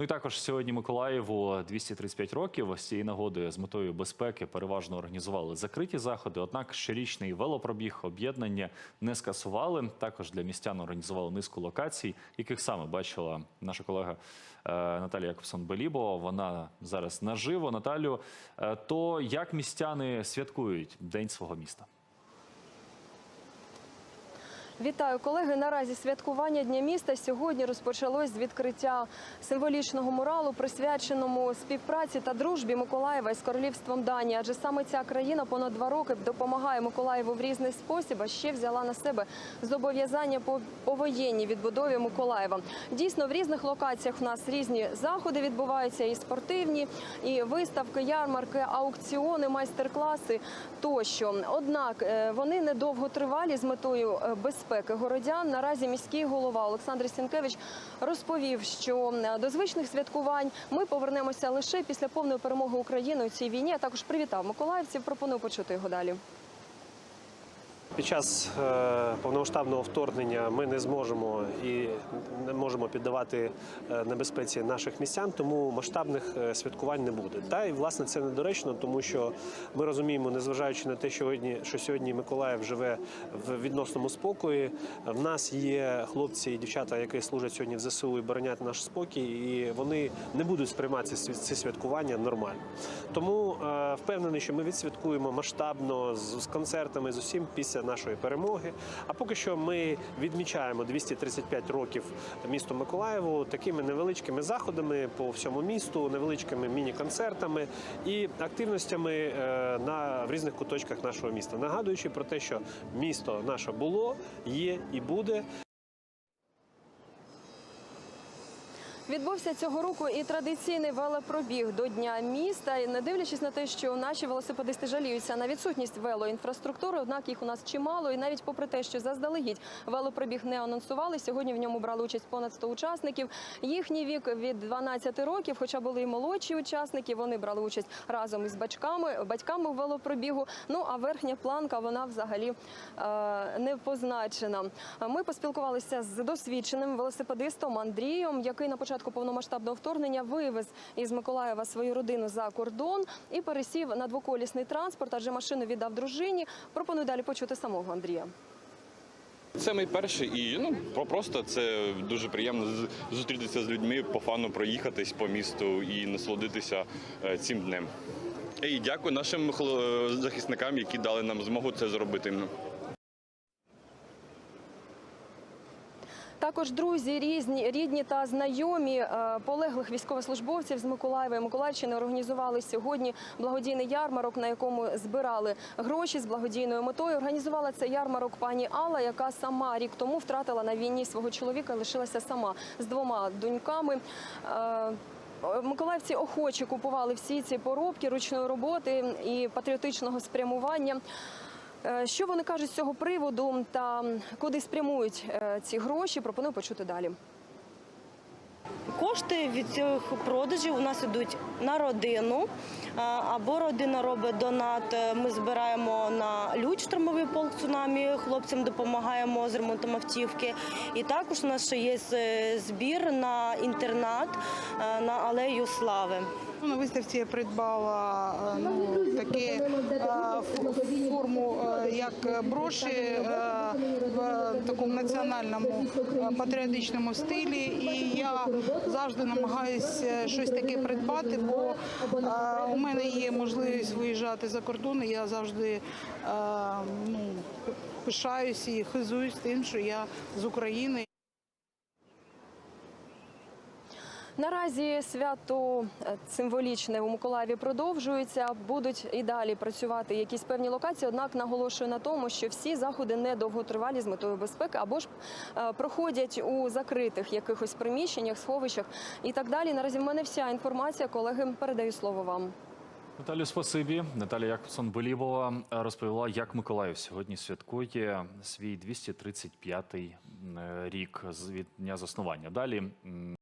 Ну і також сьогодні Миколаєву 235 років. З цієї нагоди з метою безпеки переважно організували закриті заходи. Однак щорічний велопробіг об'єднання не скасували. Також для містян організували низку локацій, яких саме бачила наша колега е, Наталія Якобсон Белібова. Вона зараз наживо. Наталю, е, то як містяни святкують день свого міста? Вітаю, колеги. Наразі святкування Дня міста сьогодні розпочалось з відкриття символічного муралу, присвяченому співпраці та дружбі Миколаєва із королівством Данії. Адже саме ця країна понад два роки допомагає Миколаєву в різний спосіб, а ще взяла на себе зобов'язання по повоєнній відбудові Миколаєва. Дійсно, в різних локаціях у нас різні заходи відбуваються, і спортивні, і виставки, ярмарки, аукціони, майстер-класи тощо. Однак е, вони недовго тривалі з метою е, безпеки городян. Наразі міський голова Олександр Сінкевич розповів, що е, до звичних святкувань ми повернемося лише після повної перемоги України у цій війні. А також привітав миколаївців. Пропоную почути його далі. Під час е, повномасштабного вторгнення ми не зможемо і не можемо піддавати е, небезпеці наших містян, тому масштабних е, святкувань не буде. Та і власне це недоречно, тому що ми розуміємо, незважаючи на те, що сьогодні, що сьогодні Миколаїв живе в відносному спокої. В нас є хлопці і дівчата, які служать сьогодні в ЗСУ і боронять наш спокій, і вони не будуть сприймати ці святкування нормально. Тому впевнений, що ми відсвяткуємо масштабно з концертами з усім після нашої перемоги. А поки що ми відмічаємо 235 років місту Миколаєву такими невеличкими заходами по всьому місту, невеличкими міні-концертами і активностями е, на в різних куточках нашого міста, нагадуючи про те, що місто наше було, є і буде. Відбувся цього року і традиційний велопробіг до Дня міста. І не дивлячись на те, що наші велосипедисти жаліються на відсутність велоінфраструктури, однак їх у нас чимало. І навіть попри те, що заздалегідь велопробіг не анонсували, сьогодні в ньому брали участь понад 100 учасників. Їхній вік від 12 років, хоча були і молодші учасники. Вони брали участь разом із батьками, батьками велопробігу. Ну а верхня планка вона взагалі е, не позначена. Ми поспілкувалися з досвідченим велосипедистом Андрієм, який на початку повномасштабного вторгнення вивез із Миколаєва свою родину за кордон і пересів на двоколісний транспорт, адже машину віддав дружині. Пропоную далі почути самого Андрія. Це мій перший і ну про- просто це дуже приємно зустрітися з людьми, по фану проїхатись по місту і насолодитися е, цим днем. І дякую нашим хло- захисникам, які дали нам змогу це зробити. Також друзі, різні рідні та знайомі е, полеглих військовослужбовців з Миколаєва і Миколаївщини організували сьогодні благодійний ярмарок, на якому збирали гроші з благодійною метою. Організувала цей ярмарок пані Алла, яка сама рік тому втратила на війні свого чоловіка, і лишилася сама з двома доньками. Е, Миколаївці охоче купували всі ці поробки ручної роботи і патріотичного спрямування. Е, Що вони кажуть з цього приводу та куди спрямують е, ці гроші? Пропоную почути далі. Кошти від цих продажів у нас ідуть на родину. Або родина робить донат. е, Ми збираємо на лють штурмовий полк цунамі. Хлопцям допомагаємо з ремонтом автівки. І також у нас ще є е, збір на інтернат е, на алею слави. На виставці я придбала е, ну, таке е, форму, е, як броші е, в такому національному е, патріотичному стилі. І я завжди намагаюся щось таке придбати, бо е, у мене є можливість виїжджати за кордон. і Я завжди е, ну, пишаюся і хизуюсь тим, що я з України. Наразі свято е, символічне у Миколаєві продовжується. Будуть і далі працювати якісь певні локації. Однак наголошую на тому, що всі заходи не довготривалі з метою безпеки або ж е, проходять у закритих якихось приміщеннях, сховищах і так далі. Наразі в мене вся інформація. Колеги, передаю слово вам. Наталю, спасибі. Наталія Якобсон Белібова розповіла, як Миколаїв сьогодні святкує свій 235-й рік від дня заснування. Далі